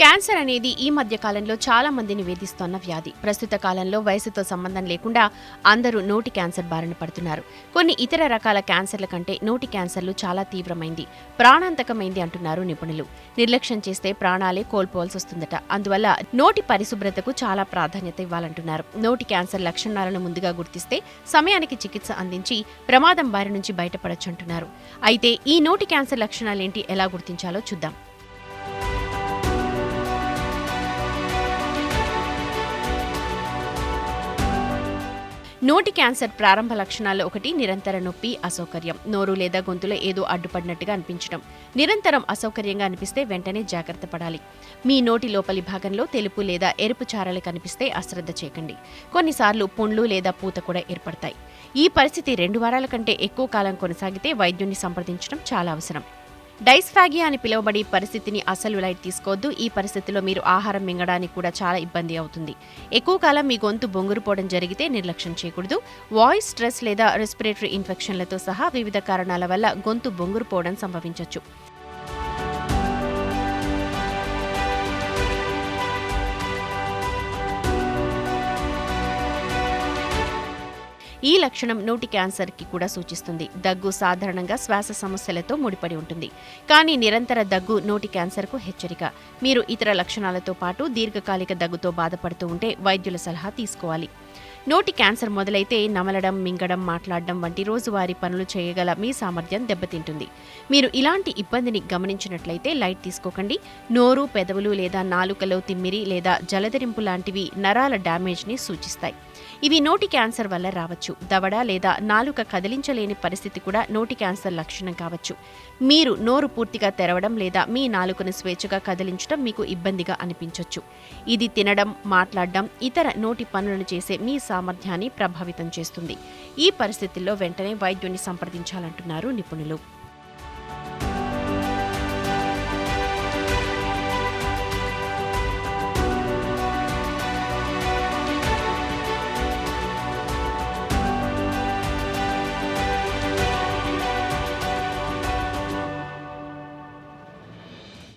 Cancer అనేది ఈ మధ్య కాలంలో చాలా మందిని వేధిస్తోన్న వ్యాధి. ప్రస్తుత కాలంలో వయసుతో సంబంధం లేకుండా అందరూ నోటి క్యాన్సర్ బారిన పడుతున్నారు. కొన్ని ఇతర రకాల క్యాన్సర్ల కంటే నోటి క్యాన్సర్లు చాలా తీవ్రమైంది. ప్రాణాంతకమైంది అంటున్నారు నిపుణులు. నిర్లక్ష్యం చేస్తే ప్రాణాలే కోల్పోవాల్సి వస్తుందట. అందువల్ల నోటి పరిశుభ్రతకు చాలా ప్రాధాన్యత ఇవ్వాలంటున్నారు. నోటి క్యాన్సర్ లక్షణాలను ముందుగా గుర్తిస్తే సమయానికి చికిత్స అందించి ప్రమాదం బారి నుంచి బయటపడొచ్చంటున్నారు. అయితే ఈ నోటి క్యాన్సర్ లక్షణాలేంటి ఎలా గుర్తించాలో చూద్దాం. నోటి క్యాన్సర్ ప్రారంభ లక్షణాల్లో ఒకటి నిరంతర నొప్పి అసౌకర్యం. నోరు లేదా గొంతులో ఏదో అడ్డుపడినట్టుగా అనిపించడం. నిరంతరం అసౌకర్యంగా అనిపిస్తే వెంటనే జాగ్రత్త పడాలి. మీ నోటి లోపలి భాగంలో తెలుపు లేదా ఎరుపు చారలు కనిపిస్తే అశ్రద్ధ చేయకండి కొన్నిసార్లు పుండ్లు లేదా పూత కూడా ఏర్పడతాయి. ఈ పరిస్థితి రెండు వారాల కంటే ఎక్కువ కాలం కొనసాగితే వైద్యుని సంప్రదించడం చాలా అవసరం. డైస్ఫాగియా అని పిలువబడి పరిస్థితిని అసలు లైట్ తీసుకోవద్దు. ఈ పరిస్థితిలో మీరు ఆహారం మింగడానికి కూడా చాలా ఇబ్బంది అవుతుంది. ఎక్కువ కాలం మీ గొంతు బొంగురుపోవడం జరిగితే నిర్లక్ష్యం చేయకూడదు. వాయిస్ స్ట్రెస్ లేదా రెస్పిరేటరీ ఇన్ఫెక్షన్లతో సహా వివిధ కారణాల వల్ల గొంతు బొంగురుపోవడం సంభవించవచ్చు ఈ లక్షణం నోటి క్యాన్సర్కి కూడా సూచిస్తుంది. దగ్గు సాధారణంగా శ్వాస సమస్యలతో ముడిపడి ఉంటుంది. కానీ నిరంతర దగ్గు నోటి క్యాన్సర్కు హెచ్చరిక. మీరు ఇతర లక్షణాలతో పాటు దీర్ఘకాలిక దగ్గుతో బాధపడుతూ ఉంటే వైద్యుల సలహా తీసుకోవాలి. నోటి క్యాన్సర్ మొదలైతే నమలడం మింగడం మాట్లాడడం వంటి రోజువారీ పనులు చేయగల మీ సామర్థ్యం దెబ్బతింటుంది. మీరు ఇలాంటి ఇబ్బందిని గమనించినట్లయితే లైట్ తీసుకోకండి. నోరు పెదవులు లేదా నాలుకలో తిమ్మిరి లేదా జలధరింపు లాంటివి నరాల డ్యామేజ్ని సూచిస్తాయి. ఇవి నోటి క్యాన్సర్ వల్ల రావచ్చు. దవడ లేదా నాలుక కదిలించలేని పరిస్థితి కూడా నోటి క్యాన్సర్ లక్షణం కావచ్చు. మీరు నోరు పూర్తిగా తెరవడం లేదా మీ నాలుకను స్వేచ్ఛగా కదిలించడం మీకు ఇబ్బందిగా అనిపించవచ్చు ఇది తినడం మాట్లాడడం ఇతర నోటి పనులను చేసే మీ సామర్థ్యాన్ని ప్రభావితం చేస్తుంది. ఈ పరిస్థితుల్లో వెంటనే వైద్యుని సంప్రదించాలంటున్నారు నిపుణులు.